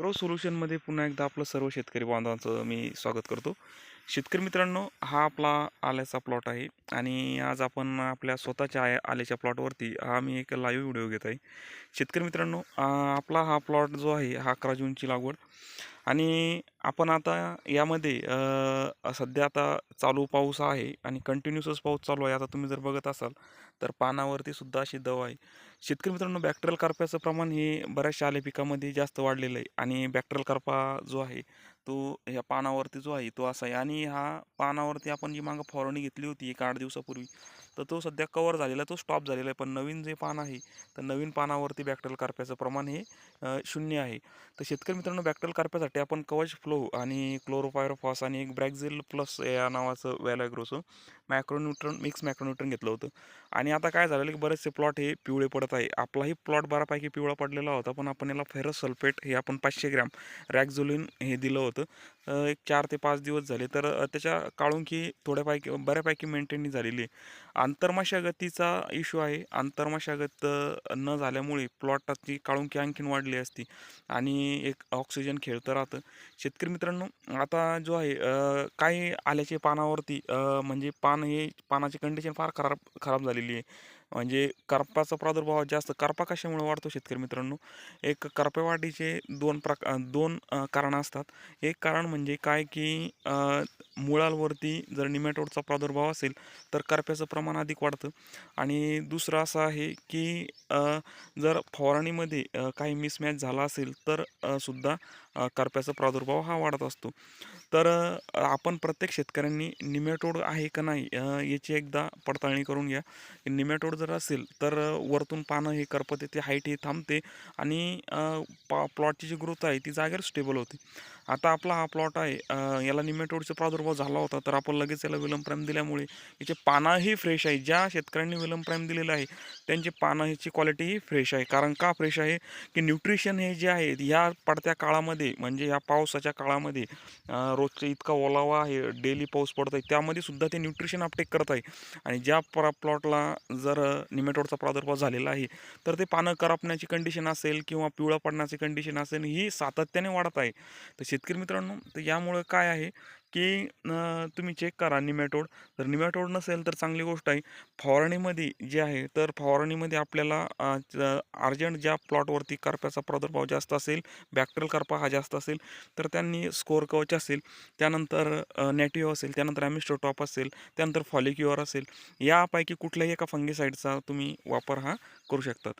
Agro सोल्युशनमध्ये पुन्हा एकदा आपलं सर्व शेतकरी बांधवांचं मी स्वागत करतो. शेतकरी मित्रांनो हा आपला आल्याचा प्लॉट आहे आणि आज आपण आपल्या स्वतःच्या आय आल्याच्या प्लॉटवरती हा मी एक लाईव्ह व्हिडिओ घेत आहे. शेतकरी मित्रांनो आपला हा प्लॉट जो आहे हा अकरा जूनची लागवड. आणि आपण आता यामध्ये सध्या आता चालू पाऊस आहे आणि कंटिन्युअसच पाऊस चालू आहे. आता तुम्ही जर बघत असाल तर पानावरती सुद्धा अशी दव आहे. शेतकरी मित्रांनो बॅक्टेरियल कार्प्याचं प्रमाण हे बऱ्याचशा आले पिकामध्ये जास्त वाढलेलं आहे आणि बॅक्टेरियल कार्पा जो आहे तो ह्या पानावरती जो आहे तो असा आहे. आणि हा पानावरती आपण जी मागं फवारणी घेतली होती एक आठ दिवसापूर्वी तर तो सध्या कवर झालेला तो स्टॉप झालेला आहे. पण नवीन जे पान आहे तर नवीन पानावरती बॅक्टेरियल कार्प्याचं प्रमाण हे शून्य आहे. तर शेतकरी मित्रांनो बॅक्टेरियल कार्प्यासाठी आपण कवच फ्लो आणि क्लोरोफायरोफॉस आणि एक ब्रॅक्झिल प्लस या नावाचं वॅलाग्रोचं मॅक्रोन्यूट्रन मिक्स मॅक्रोन्यूट्रन घेतलं होतं. आणि आता काय झालेलं की बरेचसे प्लॉट हे पिवळे पडत आहे. आपलाही प्लॉट बऱ्यापैकी पिवळा पडलेला होता पण आपण याला फेरस सल्फेट हे आपण पाचशे ग्रॅम रॅक्झोलिन हे दिलं होतं. एक चार ते पाच दिवस झाले तर त्याच्या काळुंकी थोड्यापैकी बऱ्यापैकी मेंटेन झालेली आहे. आंतरमशागतीचा इश्यू आहे. आंतरमशागत न झाल्यामुळे प्लॉटाची काळुंकी आणखीन वाढली असती आणि एक ऑक्सिजन खेळतं राहतं. शेतकरी मित्रांनो आता जो आहे काही आल्याचे पानावरती म्हणजे पान हे पानाची कंडिशन फार खराब खराब झालेली आहे. म्हणजे करपाचा प्रादुर्भाव जास्त करपा कशामुळे वाढतो शेतकरी मित्रांनो? एक करपेवाढीचे दोन प्रका दोन कारणं असतात. एक कारण म्हणजे काय की मुळांवरती जर निमॅटोडचा प्रादुर्भाव असेल तर करप्याचं प्रमाण अधिक वाढतं. आणि दुसरं असं आहे की जर फवारणीमध्ये काही मिसमॅच झाला असेल तर सुद्धा करप्याचा प्रादुर्भाव हा वाढत असतो. तर आपण प्रत्येक शेतकऱ्यांनी निमॅटोड आहे का नाही याची एकदा पडताळणी करून घ्या. निमॅटोड जर असेल तर वरतून पानं हे करपते ते हाईट हे थांबते आणि पा प्लॉटची जी ग्रोथ आहे ती जागेवर स्टेबल होते. आता आपला हा प्लॉट आहे याला निमेटोडचा प्रादुर्भाव झाला होता तर आपण लगेच याला विलंब प्राईम दिल्यामुळे याचे पानंही फ्रेश आहे. ज्या शेतकऱ्यांनी विलंब प्राईम दिलेलं आहे त्यांची पानं ह्याची क्वालिटीही फ्रेश आहे. कारण का फ्रेश आहे? की न्यूट्रिशन हे जे आहे ह्या पडत्या काळामध्ये म्हणजे ह्या पावसाच्या काळामध्ये रोजचा इतका ओलावा आहे डेली पाऊस पडत आहे त्यामध्ये सुद्धा ते न्यूट्रिशन अपटेक करत आहे. आणि ज्या प्र प्लॉटला जर निमेटोडचा प्रादुर्भाव झालेला आहे. तर ते पानं करपण्याची कंडिशन असेल किंवा पिवळा पडण्याची कंडिशन असेल ही सातत्याने वाढत आहे. तर शेतकरी मित्रांनो तर यामुळं काय आहे? की तुम्ही चेक करा निमॅटोड. जर निमॅटोड नसेल तर चांगली गोष्ट आहे. फवारणीमध्ये जे आहे तर फवारणीमध्ये आपल्याला अर्जंट ज्या प्लॉटवरती करप्याचा प्रादुर्भाव जास्त असेल बॅक्टेरियल करपा हा जास्त असेल तर त्यांनी स्कोर कवच असेल त्यानंतर नॅटिव्ह असेल त्यानंतर ॲमिस्टोटॉप असेल त्यानंतर फॉलिक्युअर असेल यापैकी कुठल्याही एका फंगीसाईडचा तुम्ही वापर हा करू शकतात.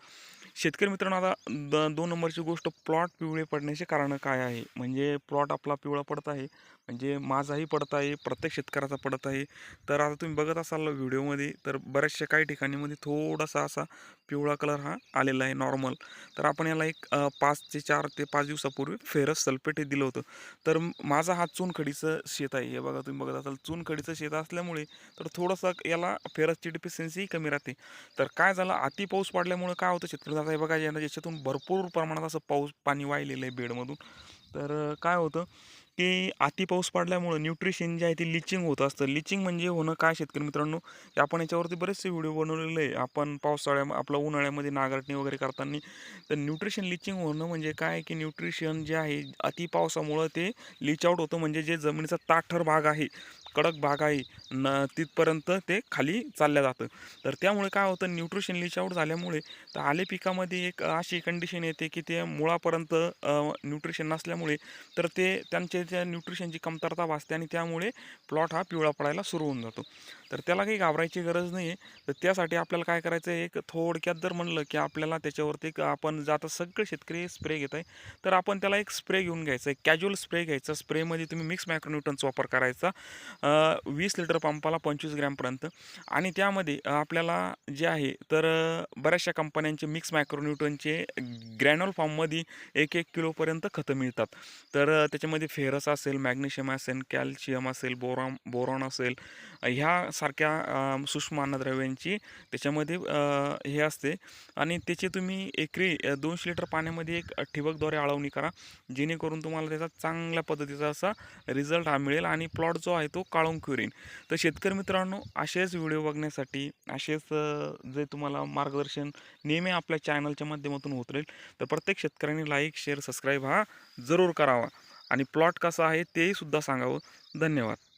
शेतकरी मित्रांनो आता द दोन नंबरची गोष्ट प्लॉट पिवळे पडण्याचे कारणं काय आहे? म्हणजे प्लॉट आपला पिवळा पडत आहे म्हणजे माझाही पडत आहे प्रत्येक शेतकऱ्याचा पडत आहे. तर आता तुम्ही बघत असाल व्हिडिओमध्ये तर बऱ्याचशा काही ठिकाणीमध्ये थोडासा असा पिवळा कलर हा आलेला आहे नॉर्मल तर आपण याला एक पाच ते चार ते पाच दिवसापूर्वी फेरस सल्फेट हे दिलं होतं. तर माझा हा चुनखडीचं शेत आहे. हे बघा तुम्ही बघत असाल चुनखडीचं शेत असल्यामुळे तर थोडंसं याला फेरसची डिफिशियन्सी कमी राहते. तर काय झालं? अति पाऊस पडल्यामुळे काय होतं? शेतकरी आता हे बघा यांना याच्यातून भरपूर प्रमाणात असं पाऊस पाणी वाहिलेलं आहे बेडमधून. तर काय होतं की अति पाऊस पडल्यामुळं न्यूट्रिशन जे आहे ते लिचिंग होत असतं. लिचिंग म्हणजे होणं काय शेतकरी मित्रांनो? आपण याच्यावरती बरेचसे व्हिडिओ बनवलेले आहे. आपण पावसाळ्या आपल्या उन्हाळ्यामध्ये नागरटणी वगैरे करताना. तर न्यूट्रिशन लिचिंग होणं म्हणजे काय की न्यूट्रिशन जे आहे अति पावसामुळं ते लिच आउट होतं. म्हणजे जे जमिनीचा ताठर भाग आहे कडक भाग आहे न तिथपर्यंत ते खाली चालल्या जातं. तर त्यामुळे काय होतं न्यूट्रिशन लिचआउट झाल्यामुळे तर आले पिकामध्ये एक अशी कंडिशन येते की ते मुळापर्यंत न्यूट्रिशन नसल्यामुळे तर ते त्यांचे त्या न्यूट्रिशनची कमतरता भासते आणि त्यामुळे प्लॉट हा पिवळा पडायला सुरू होऊन जातो. तर त्याला काही घाबरायची गरज नाही आहे तर त्यासाठी आपल्याला काय करायचं आहे एक थोडक्यात जर म्हणलं की आपल्याला त्याच्यावरती आपण जाता सगळे शेतकरी स्प्रे घेत आहे. तर आपण त्याला एक स्प्रे घेऊन घ्यायचा एक कॅज्युअल स्प्रे घ्यायचा स्प्रेमध्ये तुम्ही मिक्स मॅक्रोन्यूटनचा वापर करायचा. वीस लिटर पंपाला पंचवीस ग्रॅमपर्यंत आणि त्यामध्ये आपल्याला जे आहे तर बऱ्याचशा कंपन्यांचे मिक्स मायक्रोन्यूटनचे ग्रॅन्युअल फॉर्ममध्ये एक एक किलोपर्यंत खतं मिळतात. तर त्याच्यामध्ये फेरस असेल मॅग्नेशियम असेल कॅल्शियम असेल बोरॉन बोरॉन असेल ह्यासारख्या सूक्ष्म अन्नद्रव्यांची त्याच्यामध्ये हे असते. आणि त्याचे तुम्ही एकरी दोनशे लिटर पाण्यामध्ये एक ठिबकद्वारे आळवणी करा. जेणेकरून तुम्हाला त्याचा चांगल्या पद्धतीचा असा रिझल्ट हा मिळेल. आणि प्लॉट जो आहे तो काळून करीन तर शेतकरी मित्रांनो असेच व्हिडिओ बघण्यासाठी असेच जे तुम्हाला मार्गदर्शन नेहमी आपल्या चॅनलच्या माध्यमातून होत राहील तर प्रत्येक शेतकऱ्यांनी लाईक शेअर सबस्क्राईब हा जरूर करावा. आणि प्लॉट कसा आहे तेही सुद्धा सांगावं. धन्यवाद.